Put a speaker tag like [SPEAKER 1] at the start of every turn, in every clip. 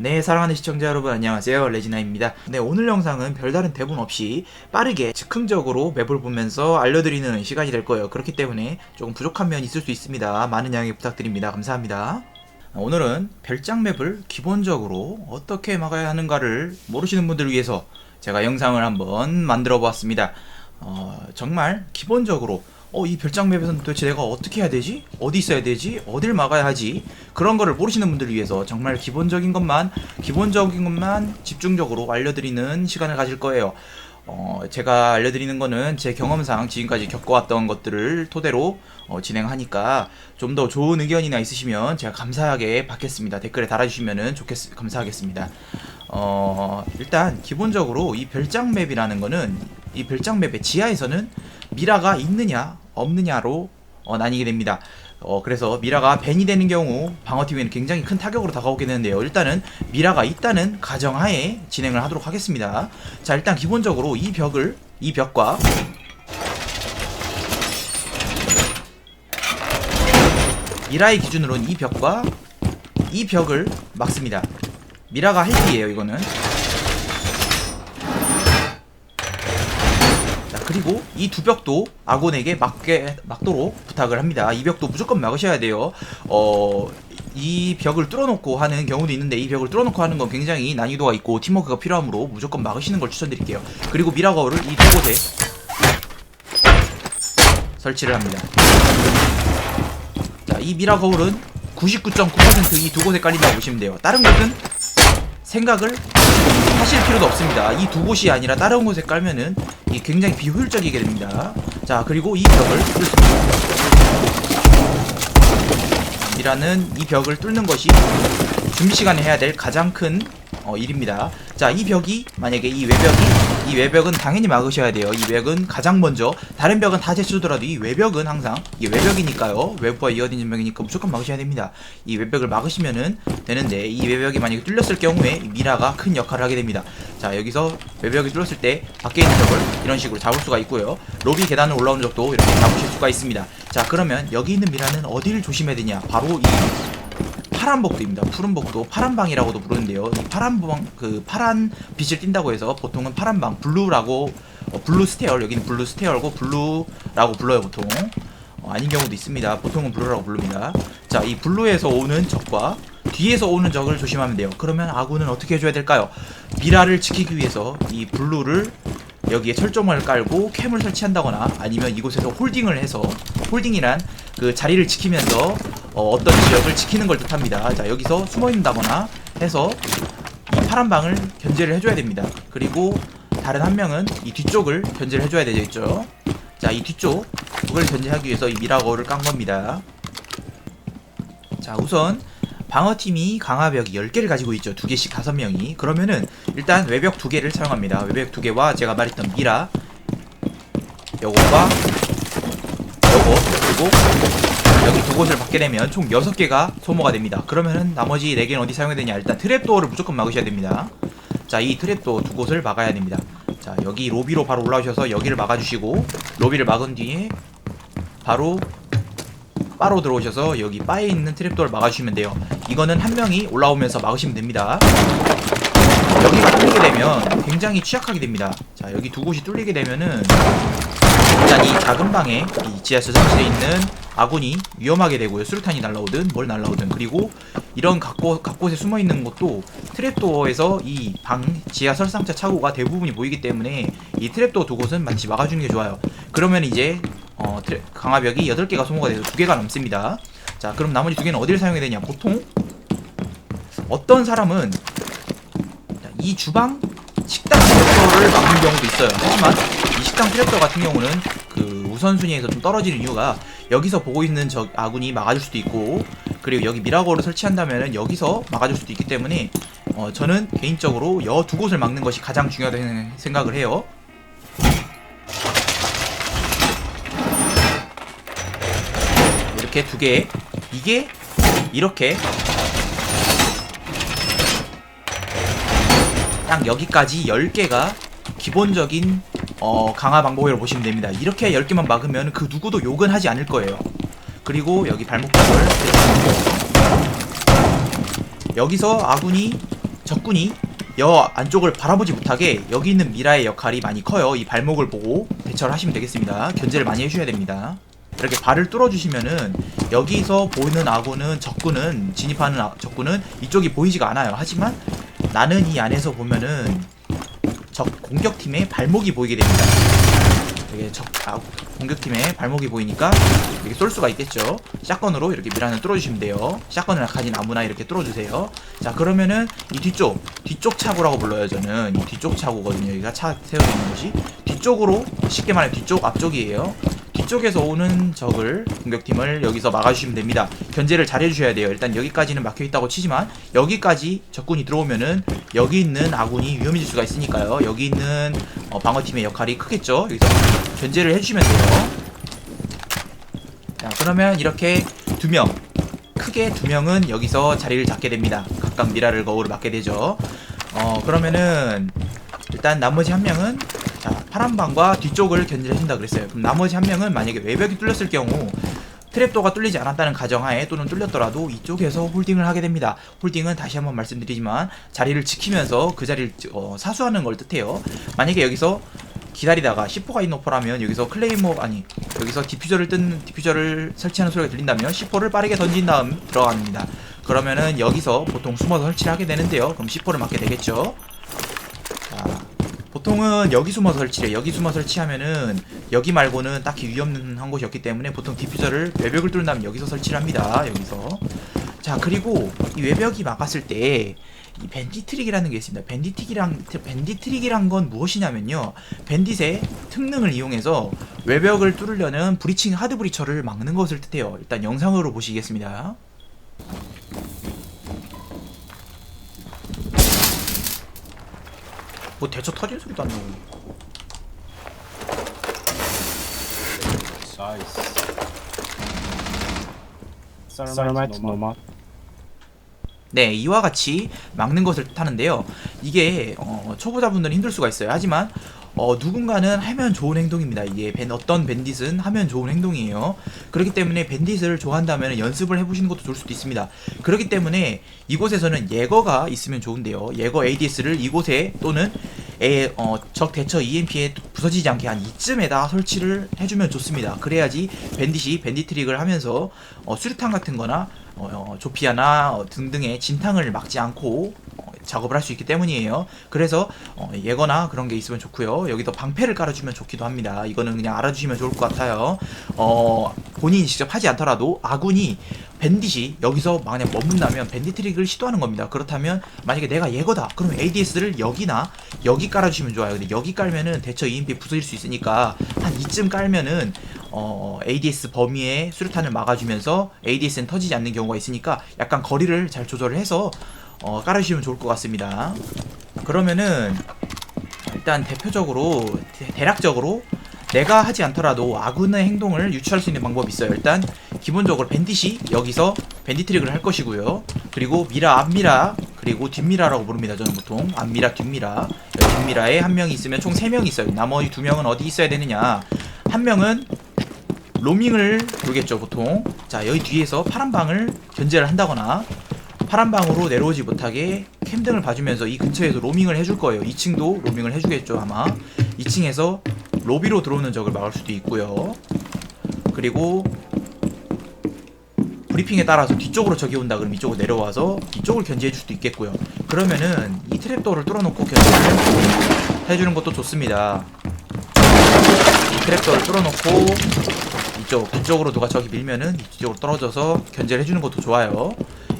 [SPEAKER 1] 네, 사랑하는 시청자 여러분 안녕하세요. 레지나입니다. 네, 오늘 영상은 별다른 대본 없이 빠르게 즉흥적으로 맵을 보면서 알려드리는 시간이 될 거예요. 그렇기 때문에 조금 부족한 면이 있을 수 있습니다. 많은 양해 부탁드립니다. 감사합니다. 오늘은 별장 맵을 기본적으로 어떻게 막아야 하는가를 모르시는 분들을 위해서 제가 영상을 한번 만들어 보았습니다. 어, 정말 기본적으로 어, 이 별장 맵에서는 도대체 내가 어떻게 해야 되지? 어디 있어야 되지? 어딜 막아야 하지? 그런 거를 모르시는 분들을 위해서 정말 기본적인 것만, 기본적인 것만 집중적으로 알려드리는 시간을 가질 거예요. 어, 제가 알려드리는 거는 제 경험상 지금까지 겪어왔던 것들을 토대로 어, 진행하니까 좀 더 좋은 의견이나 있으시면 제가 감사하게 받겠습니다. 댓글에 달아주시면 좋겠, 감사하겠습니다. 어, 일단 기본적으로 이 별장 맵이라는 거는 이 별장 맵의 지하에서는 미라가 있느냐 없느냐로 어, 나뉘게 됩니다. 어, 그래서 미라가 벤이 되는 경우 방어팀에는 굉장히 큰 타격으로 다가오게 되는데요. 일단은 미라가 있다는 가정하에 진행을 하도록 하겠습니다. 자, 일단 기본적으로 이 벽을 이 벽과 미라의 기준으로는 이 벽과 이 벽을 막습니다. 미라가 헬기예요, 이거는. 그리고 이 두 벽도 아곤에게 막게 막도록 부탁을 합니다. 이 벽도 무조건 막으셔야 돼요. 어, 이 벽을 뚫어놓고 하는 경우도 있는데 이 벽을 뚫어놓고 하는 건 굉장히 난이도가 있고 팀워크가 필요하므로 무조건 막으시는 걸 추천드릴게요. 그리고 미라거를 이 두 곳에 설치를 합니다. 자, 이 미라 거울은 99.9%이 두 곳에 깔린다고 보시면 돼요. 다른 곳은 생각을 하실 필요도 없습니다. 이 두 곳이 아니라 다른 곳에 깔면은 이 굉장히 비효율적이게 됩니다. 자, 그리고 이 벽을 뚫습니다. 미라는 이 벽을 뚫는 것이 준비 시간에 해야 될 가장 큰 어, 일입니다. 자, 이 벽이 만약에 이 외벽이 이 외벽은 당연히 막으셔야 돼요. 이 외벽은 가장 먼저 다른 벽은 다 제쳐두더라도 이 외벽은 항상 이게 외벽이니까요. 외부와 이어지는 벽이니까 무조건 막으셔야 됩니다. 이 외벽을 막으시면은 되는데 이 외벽이 만약에 뚫렸을 경우에 이 미라가 큰 역할을 하게 됩니다. 자, 여기서 외벽이 뚫렸을 때 밖에 있는 벽을 이런 식으로 잡을 수가 있고요. 로비 계단을 올라오는 적도 이렇게 잡으실 수가 있습니다. 자, 그러면 여기 있는 미라는 어디를 조심해야 되냐? 바로 이 파란 복도입니다. 푸른 복도, 파란 방이라고도 부르는데요. 이 파란 방, 그 파란 빛을 띈다고 해서 보통은 파란 방, 블루라고 어, 블루 스테어 여기는 블루 스테어고 블루라고 불러요 보통. 어, 아닌 경우도 있습니다. 보통은 블루라고 부릅니다. 자, 이 블루에서 오는 적과 뒤에서 오는 적을 조심하면 돼요. 그러면 아군은 어떻게 해줘야 될까요? 미라를 지키기 위해서 이 블루를 여기에 철조망을 깔고 캠을 설치한다거나 아니면 이곳에서 홀딩을 해서 홀딩이란 그 자리를 지키면서 어, 떤 지역을 지키는 걸 뜻합니다. 자 여기서 숨어 있는다거나 해서 이 파란 방을 견제를 해줘야 됩니다. 그리고 다른 한 명은 이 뒤쪽을 견제를 해줘야 되겠죠. 자 이 뒤쪽 그걸 견제하기 위해서 이 미라거를 깐 겁니다. 자 우선 방어팀이 강화벽이 10개를 가지고 있죠. 2개씩 5명이. 그러면은 일단 외벽 2개를 사용합니다. 외벽 2개와 제가 말했던 미라 요거와 요거 그리고 여기 두 곳을 받게 되면 총 6개가 소모가 됩니다. 그러면은 나머지 4개는 어디 사용해야 되냐? 일단 트랩도어를 무조건 막으셔야 됩니다. 자, 이 트랩도어 두 곳을 막아야 됩니다. 자, 여기 로비로 바로 올라오셔서 여기를 막아주시고 로비를 막은 뒤에 바로 바로 들어오셔서 여기 바에 있는 트랩도어를 막아주시면 돼요. 이거는 한 명이 올라오면서 막으시면 됩니다. 여기가 뚫리게 되면 굉장히 취약하게 됩니다. 자, 여기 두 곳이 뚫리게 되면은 일단 이 작은 방에 이 지하 저장실에 있는 아군이 위험하게 되고요. 수류탄이 날라오든 뭘 날라오든 그리고 이런 각곳, 각곳에 숨어 있는 것도 트랩도어에서 이 방 지하 설상자 차고가 대부분이 보이기 때문에 이 트랩도어 두 곳은 마치 막아주는 게 좋아요. 그러면 이제 어, 강화벽이 8개가 소모가 돼서 2개가 남습니다. 자, 그럼 나머지 2개는 어디를 사용해야 되냐? 보통 어떤 사람은 이 주방 식당 트랩도어를 막는 경우도 있어요. 하지만 이 식당 트랩도어 같은 경우는 그 우선순위에서 좀 떨어지는 이유가 여기서 보고 있는 저 아군이 막아줄 수도 있고 그리고 여기 미라거를 설치한다면은 여기서 막아줄 수도 있기 때문에 어, 저는 개인적으로 여 두 곳을 막는 것이 가장 중요하다는 생각을 해요. 이렇게 두 개, 이게 이렇게 딱 여기까지 10개가 기본적인 어, 강화 방법이라고 보시면 됩니다. 이렇게 10개만 막으면 그 누구도 욕은 하지 않을 거예요. 그리고 여기 발목탑을 여기서 아군이 적군이 여 안쪽을 바라보지 못하게 여기 있는 미라의 역할이 많이 커요. 이 발목을 보고 대처를 하시면 되겠습니다. 견제를 많이 해주셔야 됩니다. 이렇게 발을 뚫어주시면은 여기서 보이는 아군은 적군은 진입하는 아- 적군은 이쪽이 보이지가 않아요. 하지만 나는 이 안에서 보면은 적 공격팀의 발목이 보이게 됩니다. 이게 적 아, 공격팀의 발목이 보이니까 이렇게 쏠 수가 있겠죠. 샷건으로 이렇게 미라는 뚫어주시면 돼요. 샷건을 가진 아무나 이렇게 뚫어주세요. 자 그러면은 이 뒤쪽 뒤쪽 차고라고 불러요. 저는 이 뒤쪽 차고거든요. 여기가 차 세워 있는 곳이 뒤쪽으로 쉽게 말해 뒤쪽 앞쪽이에요. 뒤쪽에서 오는 적을 공격팀을 여기서 막아주시면 됩니다. 견제를 잘 해주셔야 돼요. 일단 여기까지는 막혀 있다고 치지만 여기까지 적군이 들어오면은 여기 있는 아군이 위험해질 수가 있으니까요. 여기 있는 어, 방어팀의 역할이 크겠죠. 여기서 견제를 해주시면 돼요. 자 그러면 이렇게 두 명 크게 두 명은 여기서 자리를 잡게 됩니다. 각각 미라를 거울을 맞게 되죠. 어 그러면은 일단 나머지 한 명은 자 파란 방과 뒤쪽을 견제를 해준다 그랬어요. 그럼 나머지 한 명은 만약에 외벽이 뚫렸을 경우 트랩도가 뚫리지 않았다는 가정하에 또는 뚫렸더라도 이쪽에서 홀딩을 하게 됩니다. 홀딩은 다시 한번 말씀드리지만 자리를 지키면서 그 자리를 어, 사수하는 걸 뜻해요. 만약에 여기서 기다리다가 10호가 있는 오퍼라면 여기서 클레이모 아니 여기서 디퓨저를 뜬 디퓨저를 설치하는 소리가 들린다면 10호를 빠르게 던진 다음 들어갑니다. 그러면은 여기서 보통 숨어서 설치를 하게 되는데요. 그럼 10호를 맞게 되겠죠. 자, 보통은 여기 숨어 설치래. 여기 숨어 설치하면은 여기 말고는 딱히 위험한 곳이 없기 때문에 보통 디퓨저를 외벽을 뚫은 다음 여기서 설치를 합니다. 여기서. 자 그리고 이 외벽이 막았을 때 이 밴디 트릭이라는 게 있습니다. 밴디 트릭이랑 밴디 트릭이란 건 무엇이냐면요. 밴딧의 특능을 이용해서 외벽을 뚫으려는 브리칭 하드 브리처를 막는 것을 뜻해요. 일단 영상으로 보시겠습니다. 뭐 대처 터진 소리도 안 나고.
[SPEAKER 2] 나이스.
[SPEAKER 3] 사르마이트 노마
[SPEAKER 1] 네, 이와 같이 막는 것을 뜻하는데요. 이게 어, 초보자분들은 힘들 수가 있어요. 하지만 어, 누군가는 하면 좋은 행동입니다. 이게 밴, 어떤 밴딧은 하면 좋은 행동이에요. 그렇기 때문에 밴딧을 좋아한다면 연습을 해보시는 것도 좋을 수도 있습니다. 그렇기 때문에 이곳에서는 예거가 있으면 좋은데요. 예거 ADS를 이곳에 또는 에, 어, 적 대처 EMP에 부서지지 않게 한 이쯤에다 설치를 해주면 좋습니다. 그래야지 밴딧이 밴딧 트릭을 하면서 어, 수류탄 같은 거나 어, 어, 조피아나 어, 등등의 진탕을 막지 않고 어, 작업을 할 수 있기 때문이에요. 그래서 어, 예거나 그런 게 있으면 좋고요. 여기도 방패를 깔아주면 좋기도 합니다. 이거는 그냥 알아주시면 좋을 것 같아요. 어, 본인이 직접 하지 않더라도 아군이 밴딧이 여기서 만약 머문다면 밴딧 트릭을 시도하는 겁니다. 그렇다면 만약에 내가 예거다 그러면 ADS를 여기나 여기 깔아주시면 좋아요. 근데 여기 깔면은 대처 EMP 부서질 수 있으니까 한 이쯤 깔면은 어, ADS 범위에 수류탄을 막아주면서 ADS는 터지지 않는 경우가 있으니까 약간 거리를 잘 조절을 해서 어, 깔아주시면 좋을 것 같습니다. 그러면은 일단 대표적으로 대, 대략적으로 내가 하지 않더라도 아군의 행동을 유추할 수 있는 방법이 있어요. 일단 기본적으로 밴딧이 여기서 밴딧 트릭을 할 것이고요. 그리고 미라 앞미라 그리고 뒷미라라고 부릅니다. 저는 보통 앞미라 뒷미라 뒷미라에 한 명이 있으면 총 세 명이 있어요. 나머지 두 명은 어디 있어야 되느냐? 한 명은 로밍을 돌겠죠 보통. 자 여기 뒤에서 파란 방을 견제를 한다거나 파란 방으로 내려오지 못하게 캠등을 봐주면서 이 근처에서 로밍을 해줄 거예요. 2층도 로밍을 해주겠죠 아마. 2층에서 로비로 들어오는 적을 막을 수도 있고요. 그리고 브리핑에 따라서 뒤쪽으로 적이 온다 그러면 이쪽으로 내려와서 이쪽을 견제해 줄 수도 있겠고요. 그러면은 이 트랩도어를 뚫어놓고 견제를 해주는 것도 좋습니다. 이 트랩도어를 뚫어놓고 이쪽 뒤쪽으로 누가 적이 밀면은 이쪽으로 떨어져서 견제를 해주는 것도 좋아요.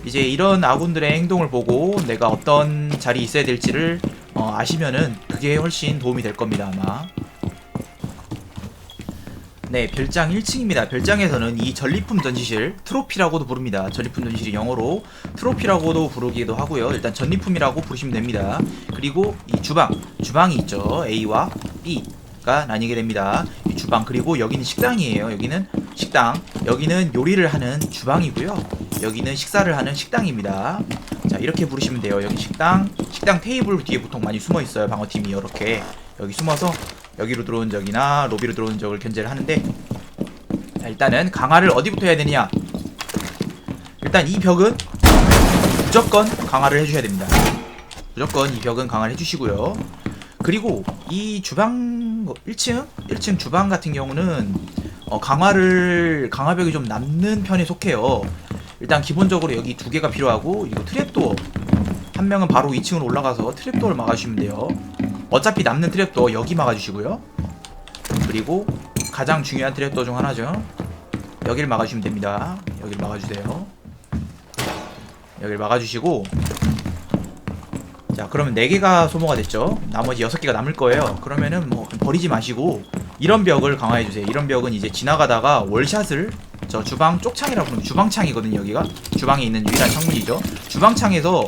[SPEAKER 1] 이제 이런 아군들의 행동을 보고 내가 어떤 자리에 있어야 될지를 어, 아시면은 그게 훨씬 도움이 될 겁니다 아마. 네, 별장 1층입니다. 별장에서는 이 전리품 전시실, 트로피라고도 부릅니다. 전리품 전시실이 영어로 트로피라고도 부르기도 하고요. 일단 전리품이라고 부르시면 됩니다. 그리고 이 주방, 주방이 있죠. A와 B 가 나뉘게 됩니다. 이 주방 그리고 여기는 식당이에요. 여기는 식당, 여기는 요리를 하는 주방이고요. 여기는 식사를 하는 식당입니다. 자, 이렇게 부르시면 돼요. 여기 식당, 식당 테이블 뒤에 보통 많이 숨어 있어요. 방어팀이 이렇게 여기 숨어서 여기로 들어온 적이나 로비로 들어온 적을 견제를 하는데 자 일단은 강화를 어디부터 해야 되느냐 일단 이 벽은 무조건 강화를 해주셔야 됩니다 무조건 이 벽은 강화를 해주시고요. 그리고 이 주방 1층 1층 주방 같은 경우는 어, 강화를 강화벽이 좀 남는 편에 속해요. 일단 기본적으로 여기 두 개가 필요하고 이거 트랩도어 한 명은 바로 2층으로 올라가서 트랩도어를 막아주시면 돼요. 어차피 남는 트랩도어 여기 막아주시고요. 그리고 가장 중요한 트랩도어 중 하나죠. 여기를 막아주시면 됩니다. 여기를 막아주세요. 여기를 막아주시고 자 그러면 4개가 소모가 됐죠. 나머지 6개가 남을 거예요. 그러면은 뭐 버리지 마시고 이런 벽을 강화해주세요. 이런 벽은 이제 지나가다가 월샷을 저 주방 쪽창이라고 부르면 주방창이거든요 여기가. 주방에 있는 유일한 창문이죠. 주방창에서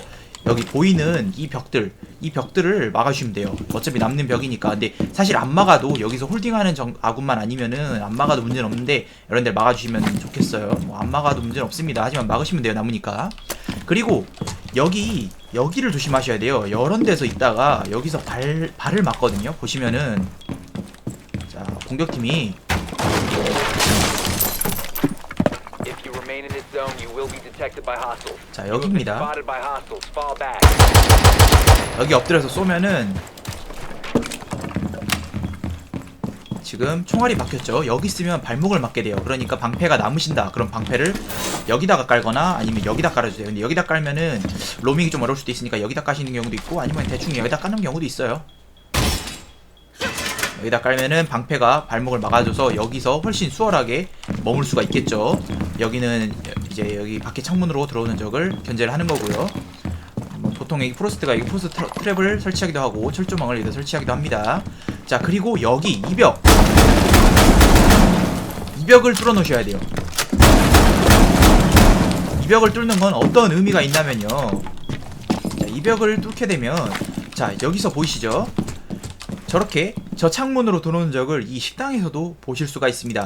[SPEAKER 1] 여기 보이는 이 벽들 이 벽들을 막아주시면 돼요. 어차피 남는 벽이니까. 근데 사실 안 막아도 여기서 홀딩하는 정, 아군만 아니면은 안 막아도 문제는 없는데 이런 데를 막아주시면 좋겠어요. 뭐 안 막아도 문제는 없습니다. 하지만 막으시면 돼요 남으니까. 그리고 여기 여기를 조심하셔야 돼요. 이런 데서 있다가 여기서 발 발을 맞거든요. 보시면은 자 공격팀이. 자 여기입니다. 여기 엎드려서 쏘면은 지금 총알이 박혔죠. 여기 있으면 발목을 맞게 돼요. 그러니까 방패가 남으신다. 그럼 방패를 여기다가 깔거나 아니면 여기다 깔아주세요. 근데 여기다 깔면은 로밍이 좀 어려울 수도 있으니까 여기다 까시는 경우도 있고 아니면 대충 여기다 까는 경우도 있어요. 여기다 깔면은 방패가 발목을 막아줘서 여기서 훨씬 수월하게 머물 수가 있겠죠. 여기는 이제 여기 밖에 창문으로 들어오는 적을 견제를 하는 거고요. 뭐 보통 이 프로스트가 이 프로스트 트러- 트랩 을 설치하기도 하고 철조망을 여기다 설치하기도 합니다. 자 그리고 여기 이 벽. 이 벽을 뚫어 놓으셔야 돼요. 이 벽을 뚫는 건 어떤 의미가 있냐면요. 자, 이 벽을 뚫게 되면 자 여기서 보이시죠? 저렇게 저 창문으로 들어오는 적을 이 식당에서도 보실 수가 있습니다.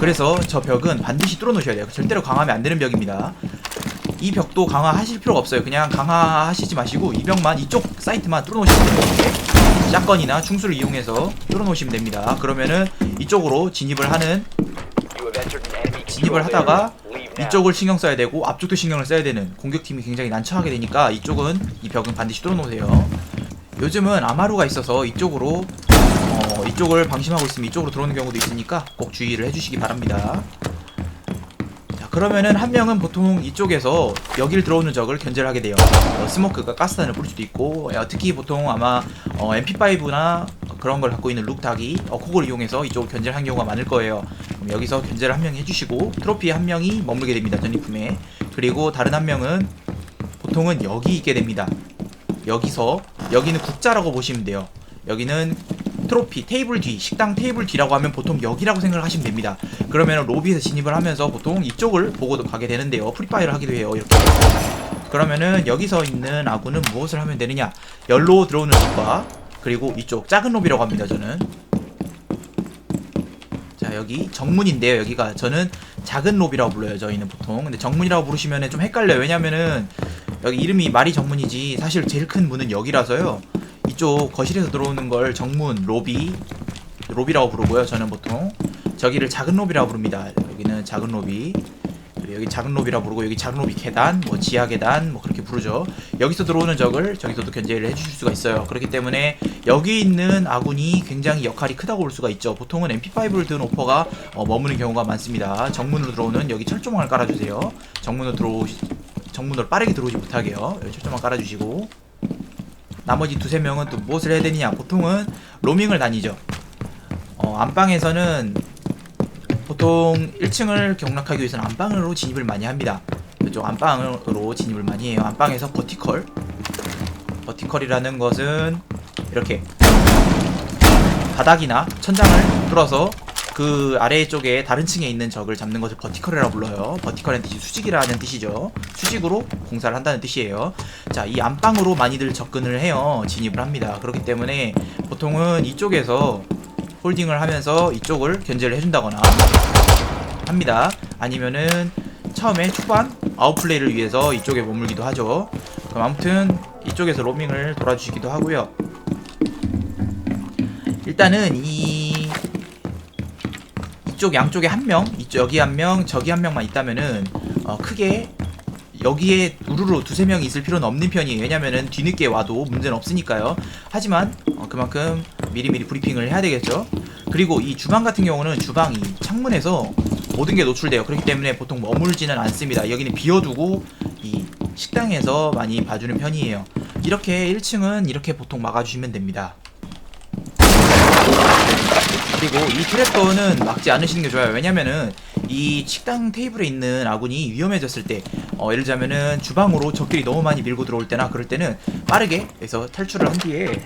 [SPEAKER 1] 그래서 저 벽은 반드시 뚫어 놓으셔야 돼요. 절대로 강화하면 안 되는 벽입니다. 이 벽도 강화하실 필요가 없어요. 그냥 강화하시지 마시고 이 벽만 이쪽 사이트만 뚫어 놓으시면 돼요. 이렇게 샷건이나 충수를 이용해서 뚫어 놓으시면 됩니다. 그러면은 이쪽으로 진입을 하는 진입을 하다가. 이쪽을 신경 써야 되고 앞쪽도 신경을 써야 되는 공격팀이 굉장히 난처하게 되니까 이쪽은 이 벽은 반드시 뚫어 놓으세요. 요즘은 아마루가 있어서 이쪽으로 어, 이쪽을 방심하고 있으면 이쪽으로 들어오는 경우도 있으니까 꼭 주의를 해주시기 바랍니다. 자 그러면은 한 명은 보통 이쪽에서 여길 들어오는 적을 견제를 하게 돼요. 어, 스모크가 가스탄을 뿌릴 수도 있고 야, 특히 보통 아마 어, MP5나 그런 걸 갖고 있는 룩닭이 어, 콕을 이용해서 이쪽을 견제를 한 경우가 많을 거예요. 여기서 견제를 한 명이 해주시고 트로피에 한 명이 머물게 됩니다. 전리품에 그리고 다른 한 명은 보통은 여기 있게 됩니다. 여기서 여기는 국자라고 보시면 돼요. 여기는 트로피 테이블 뒤 식당 테이블 뒤라고 하면 보통 여기라고 생각을 하시면 됩니다. 그러면 로비에서 진입을 하면서 보통 이쪽을 보고 가게 되는데요. 프리파이를 하기도 해요. 이렇게. 그러면은 여기서 있는 아군은 무엇을 하면 되느냐? 열로 들어오는 적과 그리고 이쪽 작은 로비라고 합니다. 저는. 자 여기 정문인데요. 여기가 저는 작은 로비라고 불러요. 저희는 보통. 근데 정문이라고 부르시면은 좀 헷갈려요. 왜냐면은 여기 이름이 말이 정문이지 사실 제일 큰 문은 여기라서요. 이쪽 거실에서 들어오는 걸 정문, 로비, 로비라고 부르고요. 저는 보통 저기를 작은 로비라고 부릅니다. 여기는 작은 로비. 그리고 여기 작은 로비라고 부르고 여기 작은 로비 계단, 뭐 지하 계단, 뭐 그렇게 부르죠. 여기서 들어오는 적을 저기서도 견제를 해주실 수가 있어요. 그렇기 때문에 여기 있는 아군이 굉장히 역할이 크다고 볼 수가 있죠. 보통은 MP5를 든 오퍼가 어, 머무는 경우가 많습니다. 정문으로 들어오는 여기 철조망을 깔아주세요. 정문으로 들어오시, 정문으로 빠르게 들어오지 못하게요. 철조망 깔아주시고 나머지 두세 명은 또 무엇을 해야 되느냐? 보통은 로밍을 다니죠. 어, 안방에서는 보통 1층을 경락하기 위해서는 안방으로 진입을 많이 합니다. 이쪽 안방으로 진입을 많이 해요. 안방에서 버티컬. 버티컬이라는 것은 이렇게 바닥이나 천장을 뚫어서 그 아래 쪽에 다른 층에 있는 적을 잡는 것을 버티컬이라고 불러요. 버티컬의 뜻이 수직이라는 뜻이죠. 수직으로 공사를 한다는 뜻이에요. 자, 이 안방으로 많이들 접근을 해요. 진입을 합니다. 그렇기 때문에 보통은 이쪽에서 홀딩을 하면서 이쪽을 견제를 해준다거나 합니다. 아니면은 처음에 초반 아웃플레이를 위해서 이쪽에 머물기도 하죠. 그럼 아무튼 이쪽에서 로밍을 돌아주시기도 하고요. 일단은 이 이쪽 양쪽에 한 명, 이쪽 여기 한 명, 저기 한 명만 있다면은 어, 크게 여기에 우르르 두세 명이 있을 필요는 없는 편이에요. 왜냐면은 뒤늦게 와도 문제는 없으니까요. 하지만 어, 그만큼 미리미리 브리핑을 해야 되겠죠. 그리고 이 주방 같은 경우는 주방 이 창문에서 모든 게 노출돼요. 그렇기 때문에 보통 머물지는 않습니다. 여기는 비워두고 이 식당에서 많이 봐주는 편이에요. 이렇게 1층은 이렇게 보통 막아주시면 됩니다. 그리고 이 트랩도어는 막지 않으시는 게 좋아요. 왜냐면은 이 식당 테이블에 있는 아군이 위험해졌을 때, 어, 예를 들자면은 주방으로 적들이 너무 많이 밀고 들어올 때나 그럴 때는 빠르게 여기서 탈출을 한 뒤에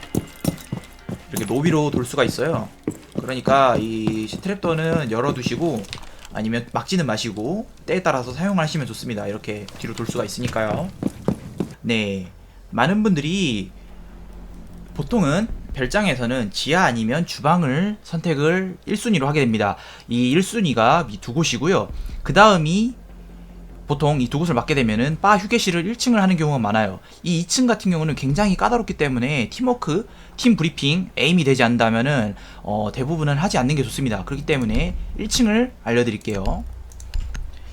[SPEAKER 1] 이렇게 로비로 돌 수가 있어요. 그러니까 이 트랩도어는 열어두시고 아니면 막지는 마시고 때에 따라서 사용하시면 좋습니다. 이렇게 뒤로 돌 수가 있으니까요. 네. 많은 분들이 보통은 별장에서는 지하 아니면 주방을 선택을 1순위로 하게 됩니다. 이 1순위가 이 두 곳이고요. 그 다음이 보통 이 두 곳을 맡게 되면은 바 휴게실을 1층을 하는 경우가 많아요. 이 2층 같은 경우는 굉장히 까다롭기 때문에 팀워크, 팀 브리핑, 에임이 되지 않는다면은 어, 대부분은 하지 않는 게 좋습니다. 그렇기 때문에 1층을 알려드릴게요.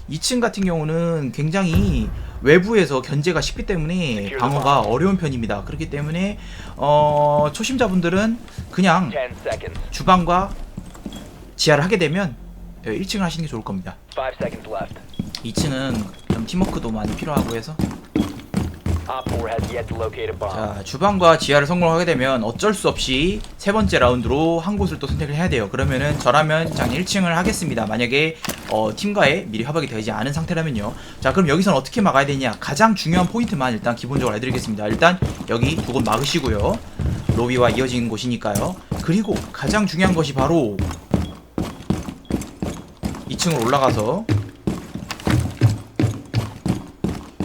[SPEAKER 1] 2층 같은 경우는 굉장히 외부에서 견제가 쉽기 때문에 방어가 어려운 편입니다. 그렇기 때문에 어, 초심자분들은 그냥
[SPEAKER 2] 10 seconds.
[SPEAKER 1] 주방과 지하를 하게 되면 1층을 하시는 게 좋을 겁니다.
[SPEAKER 2] 5 seconds left.
[SPEAKER 1] 2층은 좀 팀워크도 많이 필요하고 해서 자 주방과 지하를 성공하게 되면 어쩔 수 없이 세 번째 라운드로 한 곳을 또 선택을 해야 돼요. 그러면은 저라면 장 1층을 하겠습니다. 만약에 어, 팀과의 미리 협약이 되지 않은 상태라면요. 자 그럼 여기선 어떻게 막아야 되냐? 가장 중요한 포인트만 일단 기본적으로 해드리겠습니다. 일단 여기 두 곳 막으시고요. 로비와 이어진 곳이니까요. 그리고 가장 중요한 것이 바로 2층으로 올라가서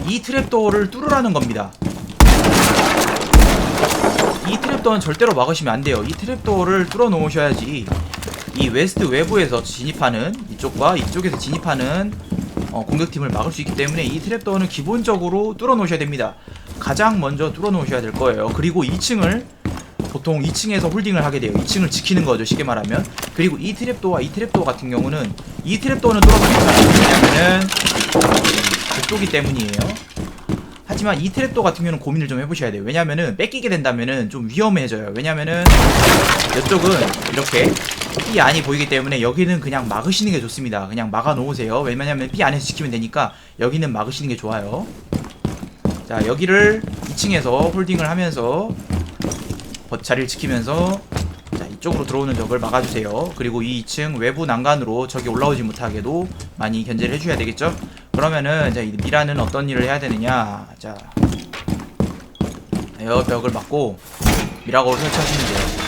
[SPEAKER 1] 이 트랩도어를 뚫으라는 겁니다. 이 트랩도어는 절대로 막으시면 안 돼요. 이 트랩도어를 뚫어 놓으셔야지 이 웨스트 외부에서 진입하는 이쪽과 이쪽에서 진입하는 어, 공격팀을 막을 수 있기 때문에 이 트랩도어는 기본적으로 뚫어 놓으셔야 됩니다. 가장 먼저 뚫어 놓으셔야 될 거예요. 그리고 2층을 보통 2층에서 홀딩을 하게 돼요. 2층을 지키는 거죠. 쉽게 말하면. 그리고 이 트랩도어와 이 트랩도어 같은 경우는 이 트랩도어는 괜찮아요. 왜냐면은 그쪽이 때문이에요. 하지만 이 트랩도 같은 경우는 고민을 좀 해보셔야 돼요. 왜냐면은 뺏기게 된다면은 좀 위험해져요. 왜냐면은 이쪽은 이렇게 B 안이 보이기 때문에 여기는 그냥 막으시는 게 좋습니다. 그냥 막아 놓으세요. 왜냐면 B 안에서 지키면 되니까 여기는 막으시는 게 좋아요. 자 여기를 2층에서 홀딩을 하면서 버- 자리를 지키면서 자 이쪽으로 들어오는 적을 막아주세요. 그리고 이 2층 외부 난간으로 적이 올라오지 못하게도 많이 견제를 해줘야 되겠죠. 그러면은 이제 이 미라는 어떤 일을 해야 되느냐? 자 에어 벽을 막고 미라거를 설치하시면 돼요.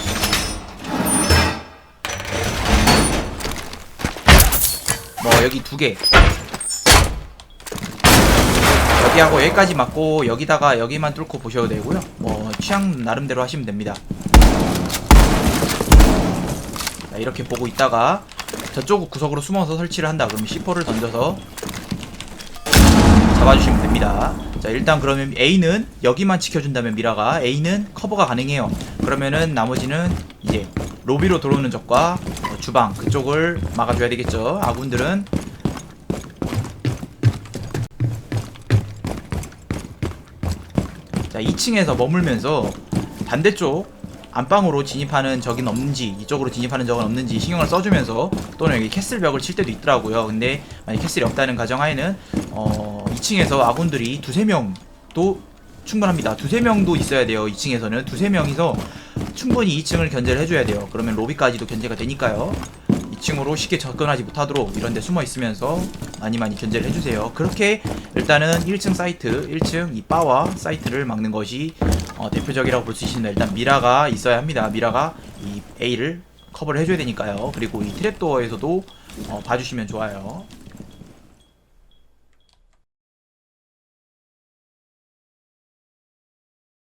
[SPEAKER 1] 뭐 여기 두 개. 여기하고 여기까지 맞고 여기다가 여기만 뚫고 보셔도 되고요. 뭐 취향 나름대로 하시면 됩니다. 자, 이렇게 보고 있다가 저쪽 구석으로 숨어서 설치를 한다. 그러면 C4를 던져서 잡아주시면 됩니다. 자 일단 그러면 A는 여기만 지켜준다면 미라가 A는 커버가 가능해요. 그러면은 나머지는 이제 로비로 들어오는 적과 어, 주방 그쪽을 막아줘야 되겠죠. 아군들은 자 2층에서 머물면서 반대쪽 안방으로 진입하는 적은 없는지 이쪽으로 진입하는 적은 없는지 신경을 써주면서 또는 여기 캐슬 벽을 칠 때도 있더라고요. 근데 만약 캐슬이 없다는 가정하에는 어 2층에서 아군들이 두세 명도 충분합니다. 두세 명도 있어야 돼요. 2층에서는 두세 명이서 충분히 2층을 견제를 해줘야 돼요. 그러면 로비까지도 견제가 되니까요. 2층으로 쉽게 접근하지 못하도록 이런 데 숨어 있으면서 많이 많이 견제를 해주세요. 그렇게 일단은 1층 사이트, 1층 이 바와 사이트를 막는 것이 어, 대표적이라고 볼 수 있습니다. 일단 미라가 있어야 합니다. 미라가 이 A를 커버를 해줘야 되니까요. 그리고 이 트랩도어에서도 어, 봐주시면 좋아요.